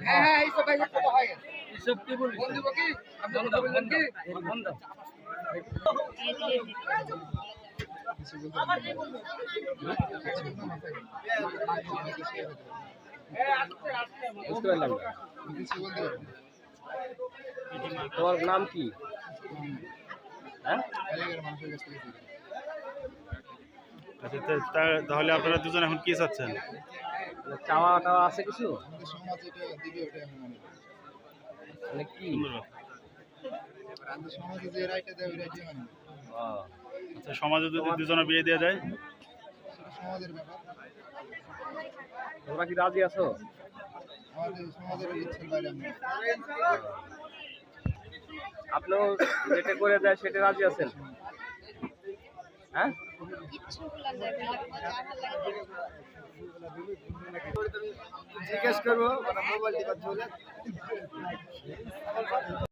হ্যাঁ হ্যাঁ এইসব হয় এসব কি বলবি ফোন কি আপনি কথা বললেন কি ফোন বুঝতে পারলাম তোমার নাম কি? হ্যাঁ আচ্ছা তাহলে আপনারা দুজন এখন কি চাচ্ছেন? চাওয়া টাওয়া আছে কিছু? সমাজ এটা দিবে ওটা আমি মনে করি মানে কি? সমাজে যে রাইটটা দেয় ওই রাইটই মানে আচ্ছা সমাজে যদি দুজনে বিয়ে দিয়ে দেয়? সমাজের ব্যাপার। তোমরা কি রাজি আছো? আমাদের সমাজের ইচ্ছের বাইরে আমি আপনিও যেটা করে দেয় সেটা রাজি আছেন? হ্যাঁ? জিজ্ঞেস করব মোবাইল টিপা চলে